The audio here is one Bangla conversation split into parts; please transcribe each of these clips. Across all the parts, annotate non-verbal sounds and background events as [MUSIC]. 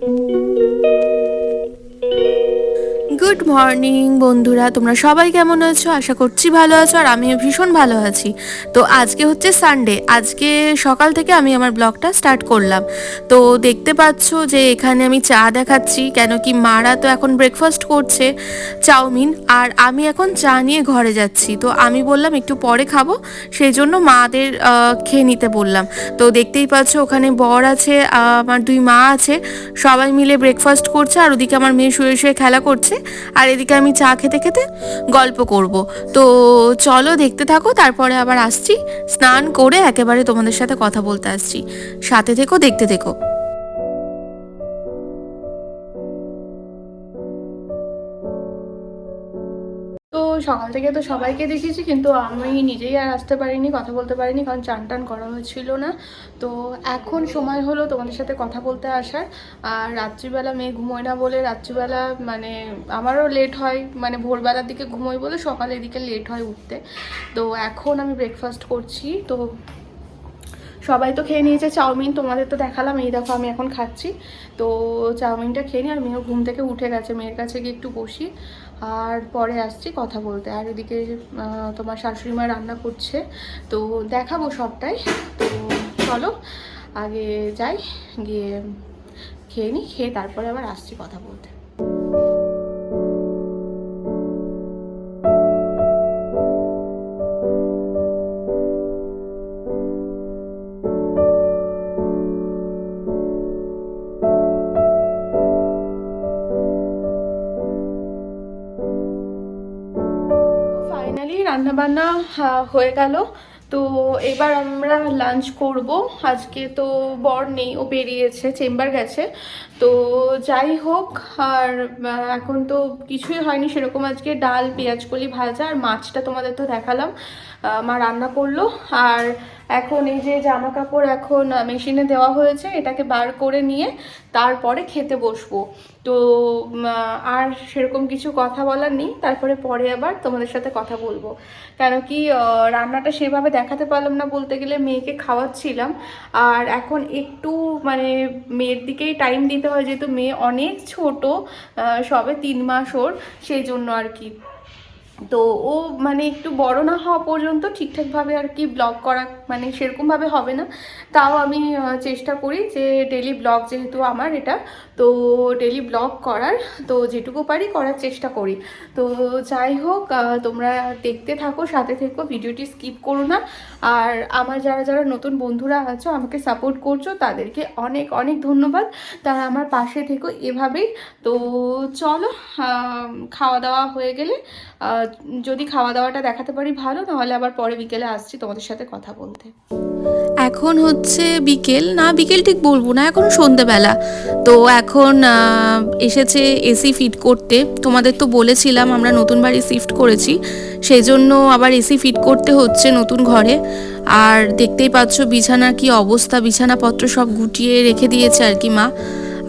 thank [LAUGHS] you গুড মর্নিং, বন্ধুরা। তোমরা সবাই কেমন আছো? আশা করছি ভালো আছো, আর আমিও ভীষণ ভালো আছি। তো আজকে হচ্ছে সানডে আজকে সকাল থেকে আমি আমার ব্লগটা স্টার্ট করলাম। তো দেখতে পাচ্ছ যে এখানে আমি চা দেখাচ্ছি, কেন কি মারা তো এখন ব্রেকফাস্ট করছে, চাউমিন। আর আমি এখন চা নিয়ে ঘরে যাচ্ছি। তো আমি বললাম, একটু পরে খাব। সেই জন্য মাদের খেয়ে নিতে বললাম। তো দেখতেই পাচ্ছ ওখানে বর আছে আমার দুই মা আছে। সবাই মিলে ব্রেকফাস্ট করছে, আর ওদিকে আমার মেয়ে শুয়ে শুয়ে খেলা করছে। আর এদিকে আমি চা খেতে খেতে গল্প করব। তো চলো দেখতে থাকো, তারপরে আবার আসছি। স্নান করে একেবারে তোমাদের সাথে কথা বলতে আসছি। সাথে থেকো, দেখতে থেকো। সকাল থেকে তো সবাইকে দেখেছি, কিন্তু আমি নিজেই আর আসতে পারিনি, কথা বলতে পারিনি, কারণ চান টান করা হয়েছিল না। তো এখন সময় হলো তোমাদের সাথে কথা বলতে আসার। আর রাত্রিবেলা মেয়ে ঘুমোয় না বলে রাত্রিবেলা মানে আমারও লেট হয় মানে ভোরবেলার দিকে ঘুমোই বলে সকালের দিকে লেট হয় উঠতে। তো এখন আমি ব্রেকফাস্ট করছি। তো সবাই তো খেয়ে নিয়েছে চাউমিন, তোমাদের তো দেখালাম, এই দেখো আমি এখন খাচ্ছি। তো চাউমিনটা খেয়ে নিই আর মেয়েও ঘুম থেকে উঠে গেছে, মেয়ের কাছে গিয়ে একটু বসি। আর পরে আসছি কথা বলতে। আর এদিকে তোমার শাশুড়ি মা রান্না করছে। তো দেখাবো সবটাই। তো চলো, আগে যাই, গিয়ে খেয়ে নিই খেয়ে তারপরে আবার আসছি কথা বলতে। রান্নাবান্না হয়ে গেল। তো এবার আমরা লাঞ্চ করব। আজকে তো বর নেই, ও বেরিয়েছে, চেম্বার গেছে। তো যাই হোক, আর এখন তো কিছুই হয়নি, সেরকম আজকে ডাল পেঁয়াজকলি ভাজা, আর মাছটা তোমাদের তো দেখালাম। মা রান্না করল। আর এখন এই যে জামা কাপড় এখন মেশিনে দেওয়া হয়েছে, এটাকে বার করে নিয়ে তারপরে খেতে বসবো। তো আর সেরকম কিছু কথা বলার নেই, তারপরে পরে আবার তোমাদের সাথে কথা বলব। কেন কি রান্নাটা সেভাবে দেখাতে পারলাম না বলতে গেলে, মেয়েকে খাওয়াচ্ছিলাম। আর এখন একটু মানে মেয়ের দিকেই টাইম দিতে হয়, যেহেতু মেয়ে অনেক ছোট সবে তিন মাস ওর, সেই জন্য আর কি। তো ও মানে একটু বড় না হওয়া পর্যন্ত ঠিকঠাকভাবে আর কি ব্লগ করা মানে সেরকমভাবে হবে না। তাও আমি চেষ্টা করি যে ডেলি ব্লগ যেহেতু আমার এটা, তো ডেলি ব্লগ করার, তো যেটুকু পারি করার চেষ্টা করি। তো যাই হোক তোমরা দেখতে থাকো, সাথে থেকো, ভিডিওটি স্কিপ করো না। আর আমার যারা যারা নতুন বন্ধুরা আছো, আমাকে সাপোর্ট করছ, তাদেরকে অনেক অনেক ধন্যবাদ। তারা আমার পাশে থেকো এভাবেই। তো চলো খাওয়া দাওয়া হয়ে গেলে যদি খাওয়া দাওয়াটা দেখাতে পারি ভালো, নাহলে আবার পরে বিকেলে আসছি তোমাদের সাথে কথা বলতে। এখন হচ্ছে বিকেল। না, বিকেল ঠিক বলব না, এখন সন্ধেবেলা। তো এখন এসেছে এসি ফিট করতে। তোমাদের তো বলেছিলাম আমরা নতুন বাড়ি শিফট করেছি। সেই জন্য আবার এসি ফিট করতে হচ্ছে নতুন ঘরে। আর দেখতেই পাচ্ছ বিছানার কি অবস্থা। বিছানাপত্র সব গুটিয়ে রেখে দিয়েছে আর কি মা।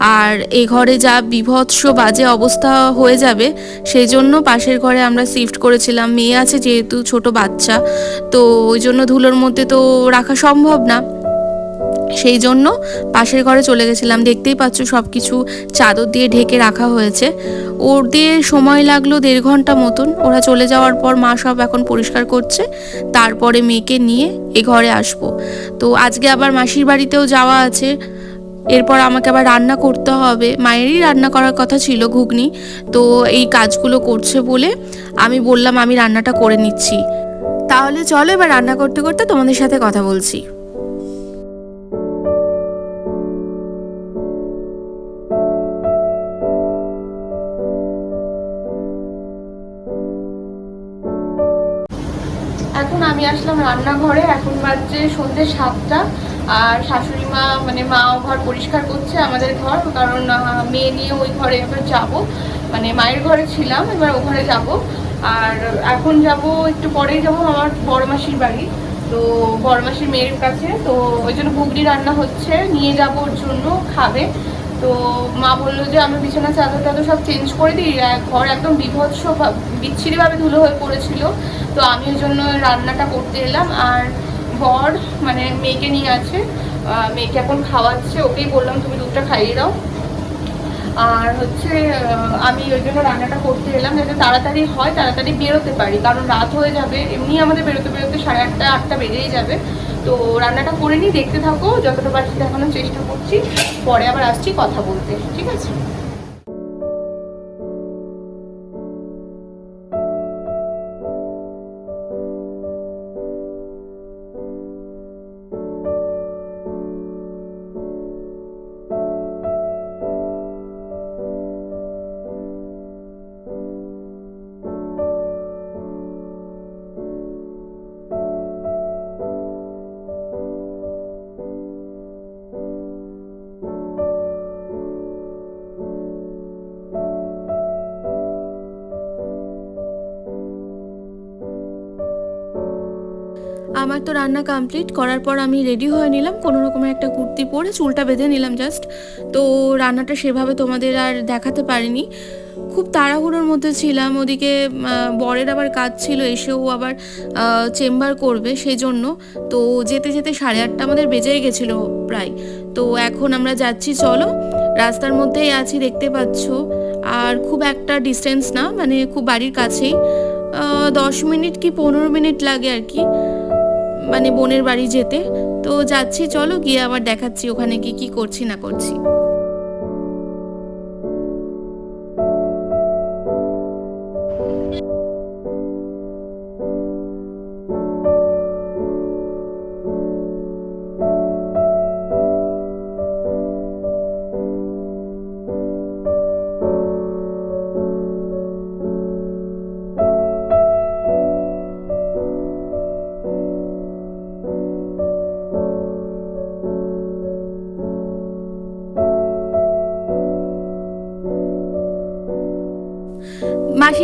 আর এ ঘরে যা বিভৎস বাজে অবস্থা হয়ে যাবে সেই জন্য পাশের ঘরে আমরা শিফট করেছিলাম। মেয়ে আছে যেহেতু, ছোট বাচ্চা, তো ওই জন্য ধুলোর মধ্যে তো রাখা সম্ভব না। সেই জন্য পাশের ঘরে চলে গেছিলাম। দেখতেই পাচ্ছ সব কিছু চাদর দিয়ে ঢেকে রাখা হয়েছে। ওর দিয়ে সময় লাগল দেড় ঘণ্টা মতন। ওরা চলে যাওয়ার পর মা সব এখন পরিষ্কার করছে। তারপরে মেয়েকে নিয়ে এ ঘরে আসব। তো আজকে আবার মাসির বাড়িতেও যাওয়া আছে। এরপর আমাকে আবার রান্না করতে হবে। মায়েরই রান্না করার কথা ছিল ঘুগনি। তো এই কাজগুলো করছে বলে আমি বললাম, আমি রান্নাটা করে নিচ্ছি। তাহলে চলো এবার রান্না করতে করতে তোমাদের সাথে কথা বলছি। এখন আমি আসলাম রান্নাঘরে। এখন বাজছে সন্ধ্যে সাতটা। আর শাশুড়ি মা মানে মা ও ঘর পরিষ্কার করছে আমাদের ঘর, কারণ মেয়ে নিয়ে ওই ঘরে এবার যাব। মানে মায়ের ঘরে ছিলাম, এবার ও ঘরে যাব। আর এখন যাব একটু পরেই যাব আমার বড় মাসির বাড়ি। তো বড় মাসির মেয়ের কাছে, তো ওই জন্য ঘুগনি রান্না হচ্ছে, নিয়ে যাব ওর জন্য, খাবে। তো মা বলল যে, আমি বিছানা, চাদর টাদর সব চেঞ্জ করে দিই ঘর একদম বিভৎস বিচ্ছিরিভাবে ধুলো হয়ে পড়েছিল। তো আমি ওই জন্য রান্নাটা করতে এলাম। আর বর মানে মেয়েকে নিয়ে আছে। মেয়েকে এখন খাওয়াচ্ছে, ওকেই বললাম তুমি দুধটা খাইয়ে দাও। আর হচ্ছে আমি ওই জন্য রান্নাটা করতে এলাম, যাতে তাড়াতাড়ি হয়, তাড়াতাড়ি বেরোতে পারি। কারণ রাত হয়ে যাবে, এমনি আমাদের বেরোতে বেরোতে সাড়ে আটটা আটটা বেজেই যাবে। তো রান্নাটা করে নিই, দেখতে থাকো, যতটা পারছি দেখানোর চেষ্টা করছি। পরে আবার আসছি কথা বলতে, ঠিক আছে? আমার তো রান্না কমপ্লিট করার পর আমি রেডি হয়ে নিলাম, কোনো রকমের একটা কুর্তি পরে চুলটা বেঁধে নিলাম জাস্ট তো রান্নাটা সেভাবে তোমাদের আর দেখাতে পারিনি। খুব তাড়াহুড়োর মধ্যে ছিলাম, ওদিকে বরের আবার কাজ ছিল, এসেও আবার চেম্বার করবে সেই জন্য তো যেতে যেতে সাড়ে আটটা আমাদের বেজেই গেছিল প্রায়। তো এখন আমরা যাচ্ছি, চলো। রাস্তার মধ্যেই আছি, দেখতে পাচ্ছ। আর খুব একটা ডিস্টেন্স না মানে খুব বাড়ির কাছেই। দশ মিনিট কি পনেরো মিনিট লাগে আর কি। মানে বোনের বাড়ি যেতে। তো যাচ্ছি, চলো গিয়ে আবার দেখাচ্ছি ওখানে কি কি করছি না করছি।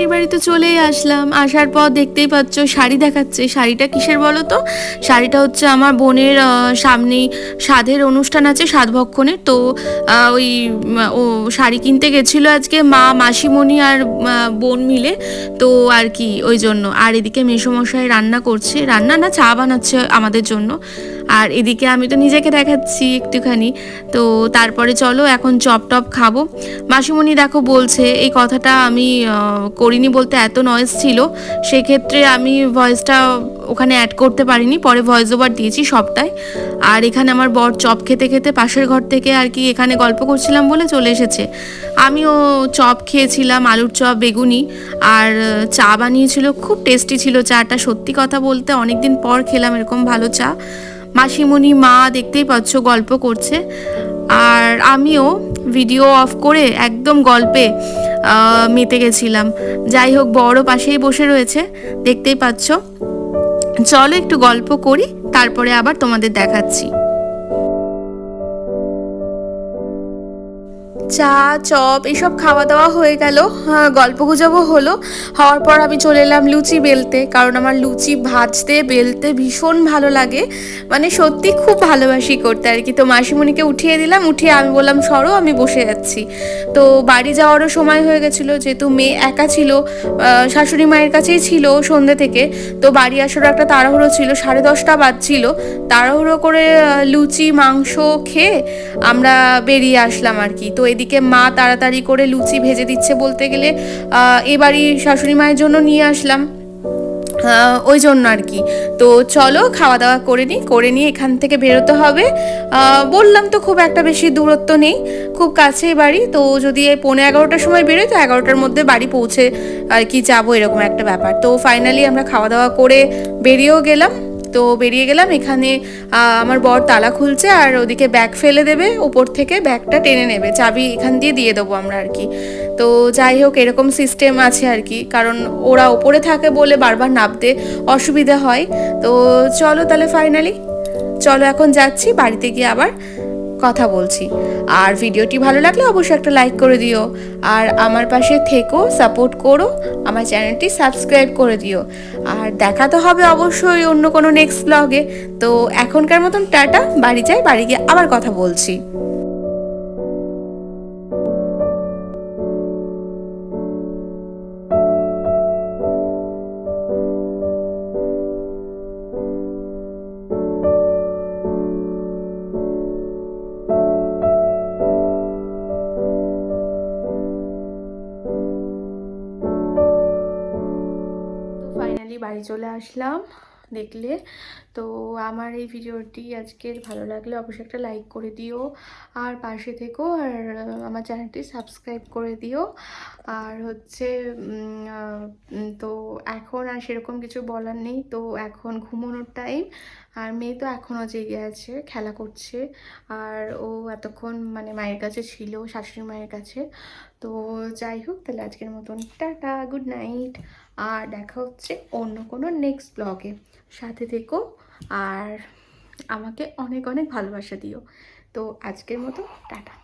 মাসির বাড়িতে চলেই আসলাম। আসার পর দেখতেই পাচ্ছ শাড়ি দেখাচ্ছে। শাড়িটা কিসের বলো তো? শাড়িটা হচ্ছে আমার বোনের সামনেই সাধের অনুষ্ঠান আছে সাধভক্ষণের তো ওই, ও শাড়ি কিনতে গেছিল আজকে মা, মাসিমণি আর বোন মিলে। তো আর কি, ওই জন্য। আর এদিকে মেসোমশাই রান্না করছে। রান্না না, চা বানাচ্ছে আমাদের জন্য। আর এদিকে আমি তো নিজেকে দেখাচ্ছি একটুখানি। তো তারপরে চলো এখন চপ টপ খাব। মাসিমণি দেখো বলছে, এই কথাটা আমি করিনি বলতে এত নয়েজ ছিল। সেক্ষেত্রে আমি ভয়েসটা ওখানে অ্যাড করতে পারিনি, পরে ভয়েস ওভার দিয়েছি সবটাই। আর এখানে আমার বর চপ খেতে খেতে পাশের ঘর থেকে আর কি এখানে গল্প করছিলাম বলে চলে এসেছে। আমিও চপ খেয়েছিলাম, আলুর চপ, বেগুনি। আর চা বানিয়েছিল, খুব টেস্টি ছিল চাটা। সত্যি কথা বলতে অনেকদিন পর খেলাম এরকম ভালো চা। মাসিমণি মা দেখতেই পাচ্ছ গল্প করছে। আর আমিও ভিডিও অফ করে একদম গল্পে মেতে গেছিলাম। যাই হোক, বড় পাশেই বসে রয়েছে, দেখতেই পাচ্ছ। চলো একটু গল্প করি, তারপরে আবার তোমাদের দেখাচ্ছি। চা চপ এসব খাওয়া দাওয়া হয়ে গেল। হ্যাঁ, গল্প গুজবও হলো। হওয়ার পর আমি চলে এলাম লুচি বেলতে কারণ আমার লুচি ভাজতে বেলতে ভীষণ ভালো লাগে। মানে সত্যি খুব ভালোবাসি করতে আর কি। তো মাসিমণিকে উঠিয়ে দিলাম উঠিয়ে আমি বললাম সরো আমি বসে যাচ্ছি। তো বাড়ি যাওয়ারও সময় হয়ে গেছিল, যেহেতু মেয়ে একা ছিল শাশুড়ি মায়ের কাছেই ছিল সন্ধ্যে থেকে, তো বাড়ি আসার একটা তাড়াহুড়ো ছিল, সাড়ে দশটা বাজছিল। তাড়াহুড়ো করে লুচি, মাংস খেয়ে আমরা বেরিয়ে আসলাম আর কি। তো এদিকে মা তাড়াতাড়ি করে লুচি ভেজে দিচ্ছে বলতে গেলে এ এবারই শাশুড়ি মায়ের জন্য নিয়ে আসলাম। ওই জন্য আর কি। তো চলো খাওয়া দাওয়া করে নিই করে নিয়ে এখান থেকে বেরোতে হবে। বললাম তো খুব একটা বেশি দূরত্ব নেই, খুব কাছেই বাড়ি। তো যদি পৌনে এগারোটার সময় বেরোই, তো এগারোটার মধ্যে বাড়ি পৌঁছে আর কি যাব, এরকম একটা ব্যাপার। তো ফাইনালি আমরা খাওয়া দাওয়া করে বেরিয়েও গেলাম। তো বেরিয়ে গেলাম, এখানে আমার বর তালা খুলছে আর ওদিকে ব্যাগ ফেলে দেবে, ওপর থেকে ব্যাগটা টেনে নেবে। চাবি এখান দিয়ে দিয়ে দেবো আমরা আর কি। তো যাই হোক, এরকম সিস্টেম আছে আর কি। কারণ ওরা ওপরে থাকে বলে বারবার নামতে অসুবিধা হয়। তো চলো তাহলে ফাইনালি চলো এখন যাচ্ছি, বাড়িতে গিয়ে আবার কথা বলছি। আর ভিডিওটি ভালো লাগলে অবশ্যই একটা লাইক করে দিও। আর আমার পাশে থেকো সাপোর্ট করো, আমার চ্যানেলটি সাবস্ক্রাইব করে দিও। আর দেখা তো হবে অবশ্যই অন্য কোনো নেক্সট ব্লগে তো এখনকার মতন টাটা, বাড়ি যাই, বাড়ি গিয়ে আবার কথা বলছি। চলে আসলাম দেখলে। তো আমার এই ভিডিওটি আজকের ভালো লাগলে অবশ্যই একটা লাইক করে দিও। আর পাশে থেকো আর আমার চ্যানেলটি সাবস্ক্রাইব করে দিও। আর হচ্ছে তো এখন আর সেরকম কিছু বলার নেই। তো এখন ঘুমানোর টাইম আর মেয়ে তো এখনও জেগে আছে, খেলা করছে। আর ও এতক্ষণ মানে মায়ের কাছে ছিল, শাশুড়ি মায়ের কাছে। তো যাই হোক, তাহলে আজকের মতন টাটা গুড নাইট আর দেখা হচ্ছে অন্য কোনো নেক্সট ব্লগে সাথে থেকো, আর আমাকে অনেক অনেক ভালোবাসা দিও। তো আজকের মতো টাটা।